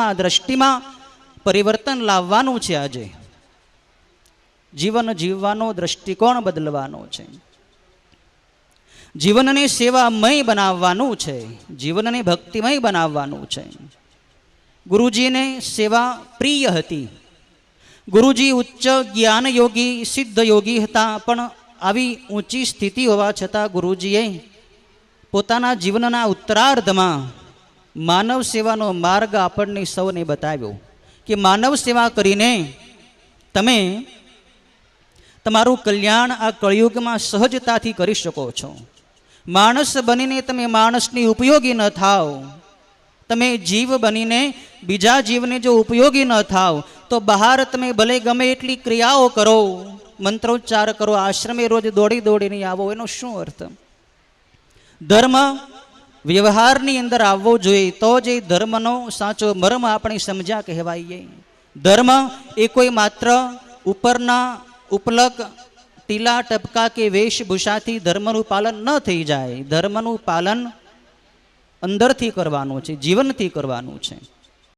આ દ્રષ્ટિમાં પરિવર્તન લાવવાનું છે આજે. જીવન જીવવાનો દ્રષ્ટિકોણ બદલવાનો છે. જીવનને સેવામય બનાવવાનું છે. જીવનને ભક્તિમય બનાવવાનું છે. ગુરુજીને સેવા પ્રિય હતી. ગુરુજી ઉચ્ચ જ્ઞાન યોગી સિદ્ધ યોગી હતા, પણ આવી ઊંચી સ્થિતિ હોવા છતાં ગુરુજીએ પોતાના જીવનના ઉત્તરાર્ધમાં માનવ સેવાનો માર્ગ આપણને સૌને બતાવ્યો કે માનવ સેવા કરીને તમે તમારું કલ્યાણ આ કળિયુગમાં સહજતાથી કરી શકો છો. માણસ બનીને તમે માણસની ઉપયોગી ન થાવ તમે જીવ બનીને બીજા જીવને જો ઉપયોગી ન થાવ તો બહાર તમે ભલે ગમે એટલી ક્રિયાઓ કરો, મંત્રોચ્ચાર કરો, આશ્રમે રોજ દોડી દોડીને આવો, એનો શું અર્થ? ધર્મ વ્યવહારની અંદર આવવો જોઈએ, તો જ એ ધર્મનો સાચો મર્મ આપણે સમજ્યા કહેવાઈએ. ધર્મ એ કોઈ માત્ર ઉપરના ઉપલક, ટીલા, ટપકા કે વેશભૂષાથી ધર્મનું પાલન ન થઈ જાય. ધર્મનું પાલન અંદરથી કરવાનું છે, જીવનથી કરવાનું છે.